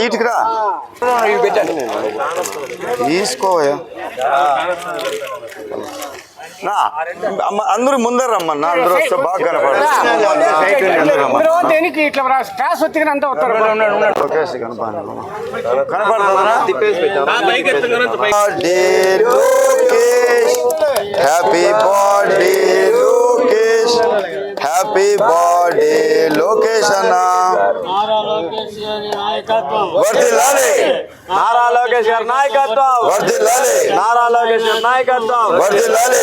ఇటుకి రా తీసుకోవయ్యా. నా అందరూ ముందర రమ్మన్నా అందరూ వస్తే బాగా కనపడుతుంది మీరు దేనికి ఇట్లా రా- స్టాస్ వచ్చిన అంతా వస్తారు. లోకేష్ కనపడ కనపడుతుందా birthday Lokesh. Happy birthday Lokesh. Happy birthday Lokesh అన్న. నారా లోకేష్ గారి నాయకత్వం. వర్దిల్లాలి నారా లోకేష్ గారి నాయకత్వం. వర్దిల్లాలి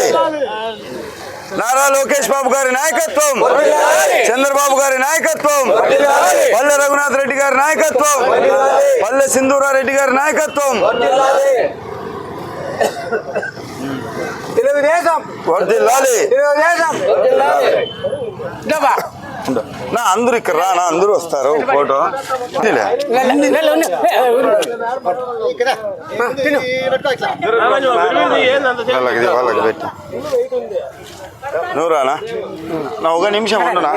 నారా లోకేష్ బాబు గారి నాయకత్వం. చంద్రబాబు గారి నాయకత్వం. పల్లె రఘునాథ్ రెడ్డి గారి నాయకత్వం. పల్లె సింధూరారెడ్డి గారి నాయకత్వం. తెలుగుదేశం. వర్దిల్లాలి తెలుగుదేశం. నా అందరూ ఇక్కడ రా నా అందరూ వస్తారు. ఫోటో. వాళ్ళకి ఇది, వాళ్ళకి పెట్టు. నువ్వు రానా? నా ఒక నిమిషం ఉండనా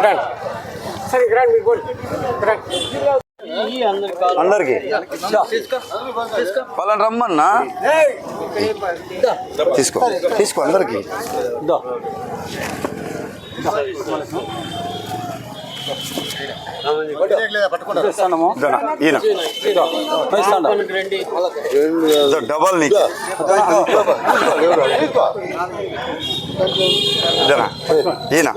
అందరికి. వాళ్ళని రమ్మన్నా? తీసుకో. తీసుకో అందరికి. డబల్ నీకు ఈయన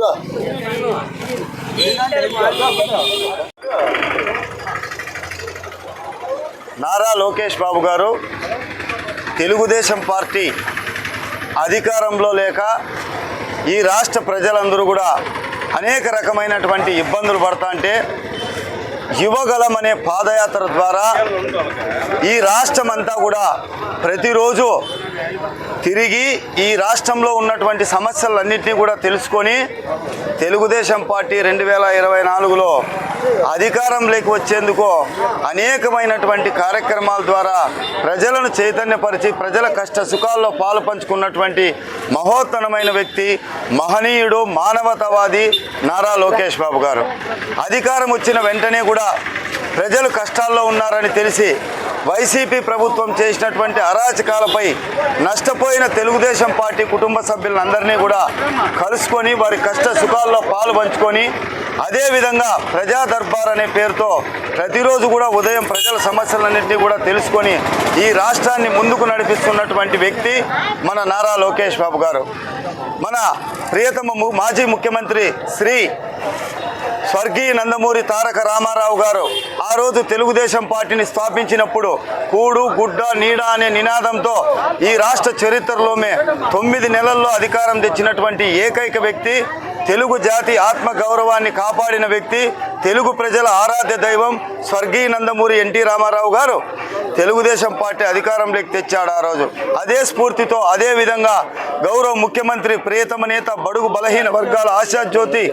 నారా లోకేష్ బాబు గారు తెలుగుదేశం పార్టీ అధికారంలో లేక ఈ రాష్ట్ర ప్రజలందరూ కూడా అనేక రకమైనటువంటి ఇబ్బందులు పడతా అంటే యువగలం అనే పాదయాత్ర ద్వారా ఈ రాష్ట్రం అంతా కూడా ప్రతిరోజు తిరిగి ఈ రాష్ట్రంలో ఉన్నటువంటి సమస్యలన్నింటినీ కూడా తెలుసుకొని తెలుగుదేశం పార్టీ రెండు వేల ఇరవై నాలుగులో అధికారంలోకి వచ్చేందుకు అనేకమైనటువంటి కార్యక్రమాల ద్వారా ప్రజలను చైతన్యపరిచి ప్రజల కష్ట సుఖాల్లో పాలు పంచుకున్నటువంటి మహోత్తరమైన వ్యక్తి మహనీయుడు మానవతావాది నారా లోకేష్ బాబు గారు. అధికారం వచ్చిన వెంటనే కూడా ప్రజలు కష్టాల్లో ఉన్నారని తెలిసి వైసీపీ ప్రభుత్వం చేసినటువంటి అరాచకాలపై నష్టపోయిన తెలుగుదేశం పార్టీ కుటుంబ సభ్యులందరినీ కూడా కలుసుకొని వారి కష్ట సుఖాల్లో పాలు పంచుకొని అదేవిధంగా ప్రజా దర్బార్ అనే పేరుతో ప్రతిరోజు కూడా ఉదయం ప్రజల సమస్యలన్నింటినీ కూడా తెలుసుకొని ఈ రాష్ట్రాన్ని ముందుకు నడిపిస్తున్నటువంటి వ్యక్తి మన నారా లోకేష్ బాబు గారు. మన ప్రియతమ మాజీ ముఖ్యమంత్రి శ్రీ స్వర్గీయ నందమూరి తారక రామారావు గారు ఆ రోజు తెలుగుదేశం పార్టీని స్థాపించినప్పుడు కూడు గుడ్డ నీడ అనే నినాదంతో ఈ రాష్ట్ర చరిత్రలోనే తొమ్మిది నెలల్లో అధికారం తెచ్చినటువంటి ఏకైక వ్యక్తి తెలుగు జాతి ఆత్మ గౌరవాన్ని కాపాడిన వ్యక్తి తెలుగు ప్రజల ఆరాధ్య దైవం స్వర్గీయ నందమూరి ఎన్టీ రామారావు గారు తెలుగుదేశం పార్టీ అధికారంలోకి తెచ్చాడు ఆ రోజు. అదే స్ఫూర్తితో అదే విధంగా గౌరవ ముఖ్యమంత్రి ప్రియతమ నేత బడుగు బలహీన వర్గాల ఆశాజ్యోతి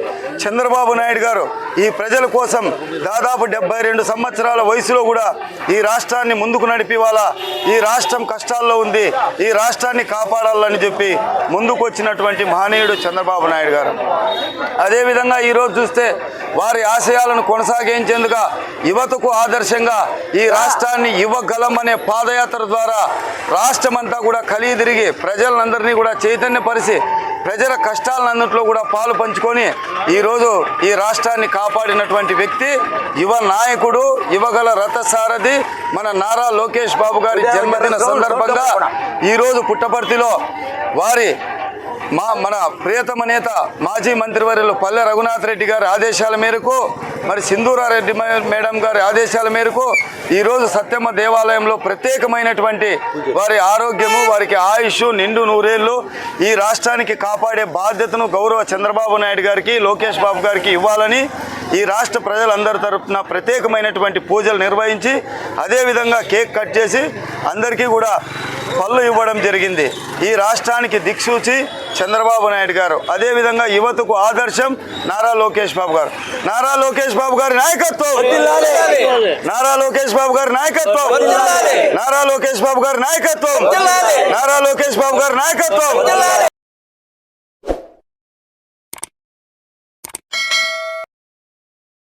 చంద్రబాబు నాయుడు గారు ఈ ప్రజల కోసం దాదాపు డెబ్బై రెండు సంవత్సరాల వయసులో కూడా ఈ రాష్ట్రాన్ని ముందుకు నడిపి వాళ్ళ ఈ రాష్ట్రం కష్టాల్లో ఉంది ఈ రాష్ట్రాన్ని కాపాడాలని చెప్పి ముందుకు వచ్చినటువంటి మహనీయుడు చంద్రబాబు నాయుడు గారు. అదేవిధంగా ఈరోజు చూస్తే వారి ఆశయాలను కొనసాగించేందుకు యువతకు ఆదర్శంగా ఈ రాష్ట్రాన్ని యువగలం అనే పాదయాత్ర ద్వారా రాష్ట్రమంతా కూడా కలిగి తిరిగి ప్రజలందరినీ కూడా చైతన్యపరిచి ప్రజల కష్టాలన్నింటిలో కూడా పాలు పంచుకొని ఈరోజు ఈ రాష్ట్రాన్ని కాపాడినటువంటి వ్యక్తి యువ నాయకుడు యువగల రథసారథి మన నారా లోకేష్ బాబు గారి జన్మదిన సందర్భంగా ఈరోజు పుట్టపర్తిలో వారి మా మన ప్రియతమ నేత మాజీ మంత్రివర్యులు పల్లె రఘునాథ్ రెడ్డి గారి ఆదేశాల మేరకు మరి సింధూరారెడ్డి మేడం గారి ఆదేశాల మేరకు ఈరోజు సత్యమ్మ దేవాలయంలో ప్రత్యేకమైనటువంటి వారి ఆరోగ్యము వారికి ఆయుష్ నిండు నూరేళ్ళు ఈ రాష్ట్రానికి కాపాడే బాధ్యతను గౌరవ చంద్రబాబు నాయుడు గారికి లోకేష్ బాబు గారికి ఇవ్వాలని ఈ రాష్ట్ర ప్రజలందరి తరపున ప్రత్యేకమైనటువంటి పూజలు నిర్వహించి అదేవిధంగా కేక్ కట్ చేసి అందరికీ కూడా పళ్ళు ఇవ్వడం జరిగింది. ఈ రాష్ట్రానికి దిక్సూచి చంద్రబాబు నాయుడు గారు. అదేవిధంగా యువతకు ఆదర్శం నారా లోకేష్ బాబు గారు. నారా లోకేష్ బాబు గారి నాయకత్వం. నారా లోకేష్ బాబు గారి నాయకత్వం. నారా లోకేష్ బాబు గారి నాయకత్వం. నారా లోకేష్ బాబు గారి నాయకత్వం.